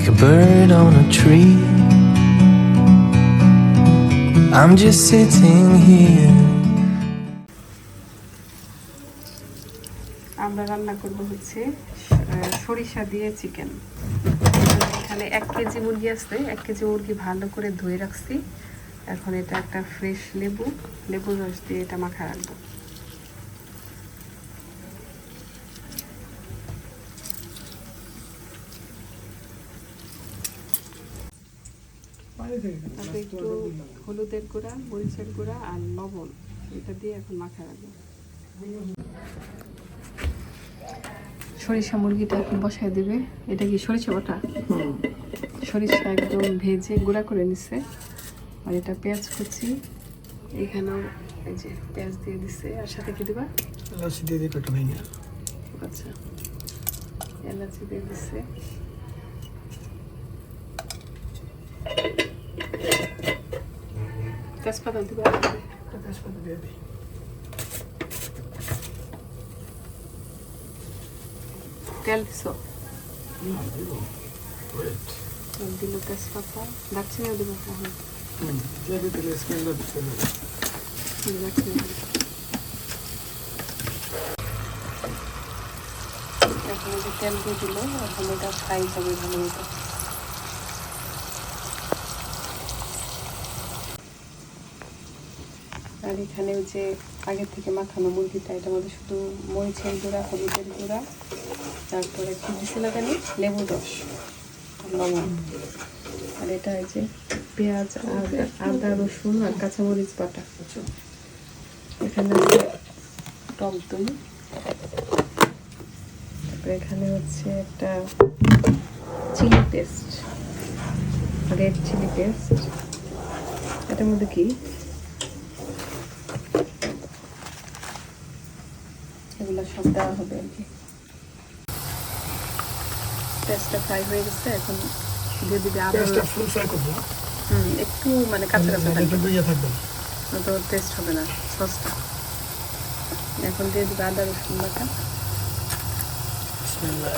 like a bird on a tree. I'm just sitting here. আমরা রান্না করব হচ্ছে সরিষা দিয়ে চিকেন এখানে এক কেজি মুরগি আছে, এক কেজি মুরগি ভালো করে ধুয়ে রাখছি এখন এটা একটা ফ্রেশ লেবু লেবু রস দিয়ে এটা মাখা রাখব তারপরে একটু হলুদের গুঁড়া মরিচের গুঁড়া আর লবণ এটা দিয়ে এখন মাখা রাখব। সরিষা মুরগিটা এখন বসায় দিবে। এটা কি সরিষা বাটা? সরিষা একদম ভেজে গুঁড়া করে নিছে। আর এটা পেঁয়াজ কুচি এখানেও এই যে পেঁয়াজ দিয়ে দিছে। আর সাথে কি দিবা? লস্যি দিয়ে কটা আচ্ছা। এলাচি দিয়ে দিছে। তেজপাতা দিবা। তেজপাতা দিয়ে দিই তেল দিছো দিল তেজপাতা। দারচিনিও দিব যে তেল দিয়ে দিল, এখন এটা ফ্রাই হবে ভালো মতো। আর এখানে ওই যে আগে থেকে মাখানো মুরগিটা, এটা মধ্যে শুধু মরিচের গুঁড়া, হলুদের গুঁড়া, তারপরে কি দিছিল জানি? লেবু রস লবণ। আর এটা এই যে পেঁয়াজ, আদা রসুন আর কাঁচামরিচ বাটা। এখানে টক দই। তারপরে এখানে হচ্ছে একটা chili paste, red chili paste. এটার মধ্যে কি? এগুলো সব দেওয়া হবে আর কি। পেস্টটা ফ্রাই হয়ে গেছে এখন দিয়ে দিবে আদা পেঁয়াজটা ফুল ফ্রাই করব। হুম একটু মানে কাঁচা কাঁচা থাকবে। কিন্তু ইয়ে থাকবে। তো টেস্ট হবে না সসটা এখন দিয়ে দিবে আদা রসুন বাটা বিসমিল্লাহ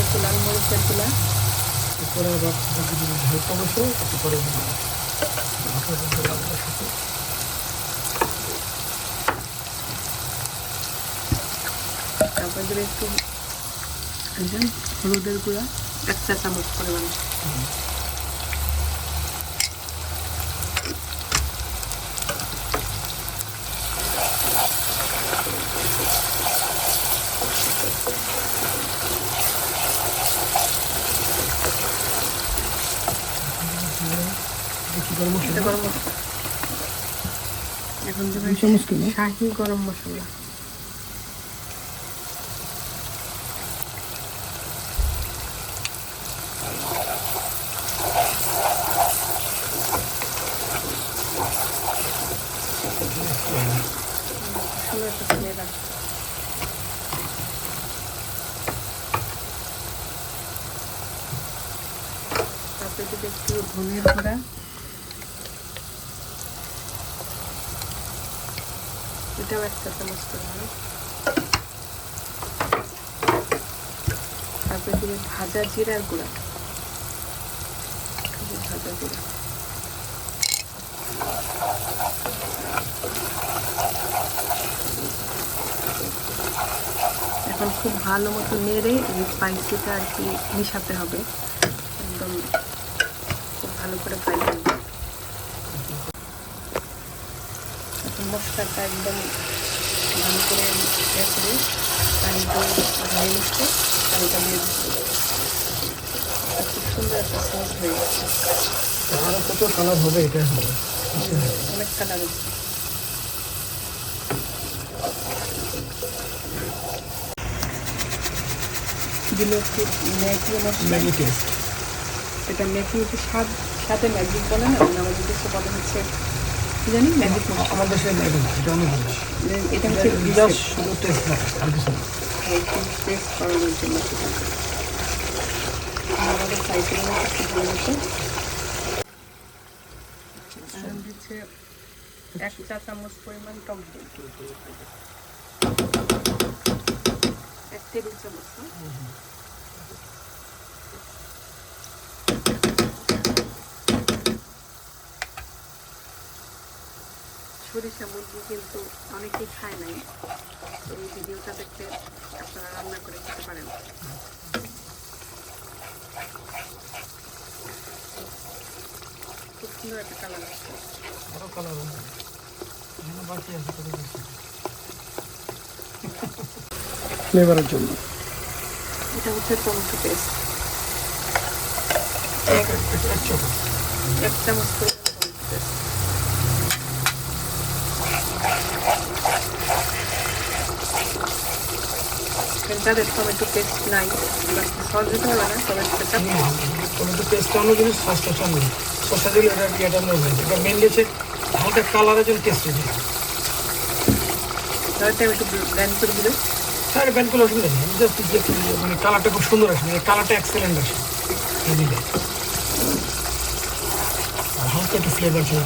এখন দিলে একটু লাল মরিচেরগুলা এরপরে আবার বাকি বসে একটু পরে সাথে তারপর একটু হলুদের গুঁড়া, এক চা চামচ পরিমাণ। গরম মশলা গরম মশলা। এখন দেবে দুই চামচ কিলো শাহি গরম মশলা। তারপরে দিবে একটু ধনের গুঁড়া। এটাও একটা চামচ করে হবে তারপরে দিবে ভাজা জিরার গুঁড়া। ভাজা জিরা। এখন খুব ভালো মতো নেড়ে এই স্পাইসিটা আর কি মিশাতে হবে। একদম খুব ভালো করে ফ্রাই করবে এখন মশলাটা একদম ভালো করে ইয়ে করে পানি দিয়ে ধরে নিচ্ছে। পানিটা দিয়ে দিচ্ছে। আর খুব সুন্দর একটা সস হয়ে গেছে। আরও কত কালার হবে অনেক কালার আছে। দিল একটু ম্যাগি মশলা? Maggi taste. এটা ম্যাগি হচ্ছে স্বাদ সাথে ম্যাজিক বলে না আমাদের দেশে বলে হচ্ছে কি জানি? ম্যাজিক আমার দেশে ম্যাগি এটা অনেক এটা হচ্ছে জাস্ট শুধু টেস্ট না আর কিছু না। টেস্ট করানোর জন্য আমাদের সাইকেল মতো হচ্ছে এক চা চামচ পরিমাণ টক দই। এক টেবিল চামচ সরিষা মুরগি কিন্তু অনেকেই খায় নাই। তো এই ভিডিওটা দেখতে আপনারা রান্না করে খেতে পারেন। খুব সুন্দর একটা কালার আসছে। আরও কালার হবে। এখানে বাকি আছে ফ্লেভারের জন্য। এটা হচ্ছে টমেটো পেস্ট। এক এক চামচ এক চামচ পরিমাণ টমেটো পেস্ট যাদের টমেটো পেস্ট নাই। বা সহজ দিতে হবে না টমেটো পেস্ট টমেটো পেস্টটা অন্য জিনিস সসটা সামনে সসটা দিলে এটা ইয়েটা নর্মাল এটা মেনলি হচ্ছে হালকা কালারের জন্য টেস্ট হয়েছে। তাহলে একটু ব্লেন্ড করে দিলে ব্যান্ড করলে অসুবিধা নেই। জাস্ট যে মানে কালারটা খুব সুন্দর আসে মানে কালারটা এক্সেলেন্ট আসে। দিলে আর হালকা একটু ফ্লেভার চলে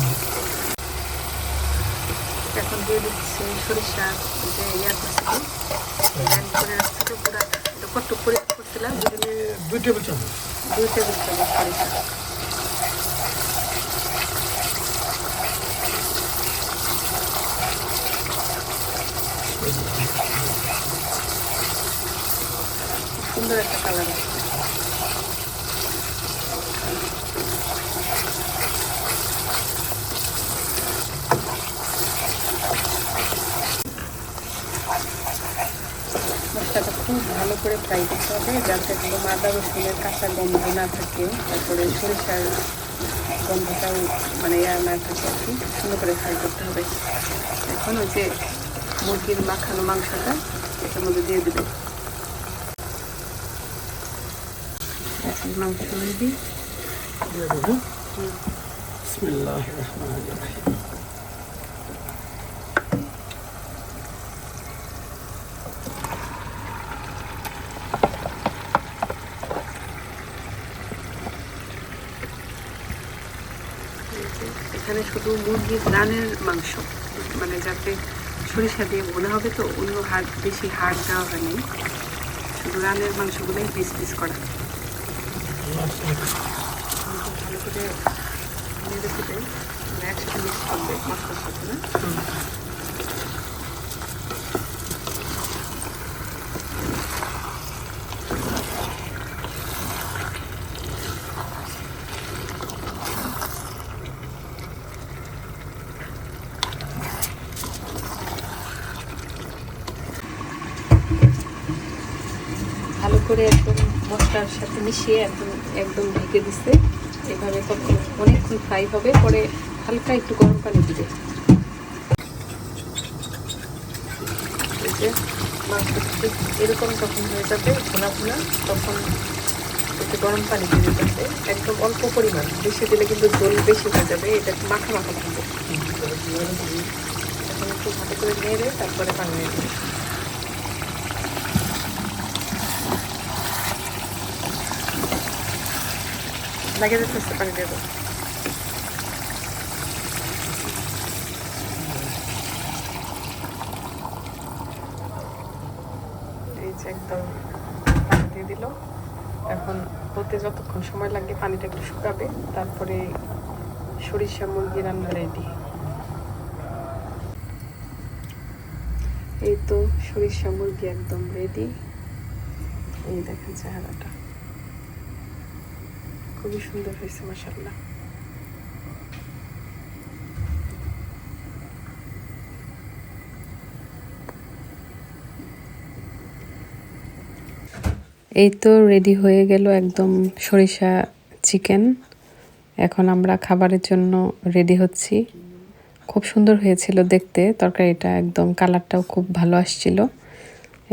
এখন দিয়ে দিচ্ছি সরিষা যে ইয়া করছি কত করে করছিলাম দুই টেবিল চামচ দুই টেবিল চামচ সরিষা সুন্দর একটা কালার আসছে মশলাটা খুব ভালো করে ফ্রাই করতে হবে, যাতে একদম আদা রসুনের কাঁচা গন্ধ না থাকে। তারপরে সরিষার গন্ধটাও মানে ইয়া না থাকে আর কি, সুন্দর করে ফ্রাই করতে হবে। এখন ওই যে মুরগির মাখানো মাংসটা, এটার মধ্যে দিয়ে দেবে। মাংস দিয়ে দেবো? বিসমিল্লাহ রহমান রহিম এই যে এখানে শুধু মুরগির রানের মাংস মানে যাতে সরিষা দিয়ে মনে হবে তো অন্য হাড়, বেশি হাড় দেওয়া হয়নি। শুধু রানের মাংসগুলোই পিস পিস করা। ভালো করে একসাথে মিক্স করবে মশলার সাথে, না ভালো করে একদম মশলার সাথে মিশিয়ে একদম একদম ঢেকে দিচ্ছে এভাবে তখন অনেকক্ষণ ফ্রাই হবে, পরে হালকা একটু গরম পানি দিবে। এরকম যখন হয়ে যাবে, ভুনা ভুনা, তখন একটু গরম পানি দিয়ে দিতে একদম অল্প পরিমাণ, বেশি দিলে কিন্তু জল বেশি হয়ে যাবে, এটা একটু মাখা মাখা থাকবে এখন একটু ভালো করে নেড়ে তারপরে পানি দিয়ে দেবে লাগে যাচ্ছে পানি দেবো। একদম পানি দিয়ে দিল। এখন হতে যতক্ষণ সময় লাগে পানিটা একটু শুকাবে, তারপরে সরিষা মুরগি রান্না রেডি এই তো সরিষা মুরগি একদম রেডি এই দেখেন চেহারাটা। খুবই সুন্দর হয়েছে মাসাল্লাহ এই তো রেডি হয়ে গেল একদম সরিষা চিকেন এখন আমরা খাবারের জন্য রেডি হচ্ছি। খুব সুন্দর হয়েছিল দেখতে, তরকারিটা একদম, কালারটাও খুব ভালো আসছিল।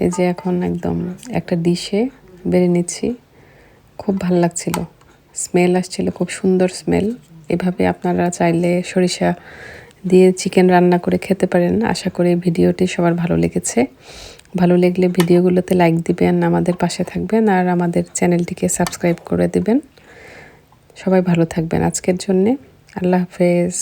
এই যে এখন একদম একটা ডিশে বেড়ে নিচ্ছি। খুব ভালো লাগছিল। স্মেল আসছিল, খুব সুন্দর স্মেল। এভাবে আপনারা চাইলে সরিষা দিয়ে চিকেন রান্না করে খেতে পারেন। আশা করি ভিডিওটি সবার ভালো লেগেছে। ভালো লাগলে ভিডিওগুলোতে লাইক দিবেন, আমাদের পাশে থাকবেন আর আমাদের চ্যানেলটিকে সাবস্ক্রাইব করে দিবেন। সবাই ভালো থাকবেন আজকের জন্যে। আল্লাহ হাফেজ।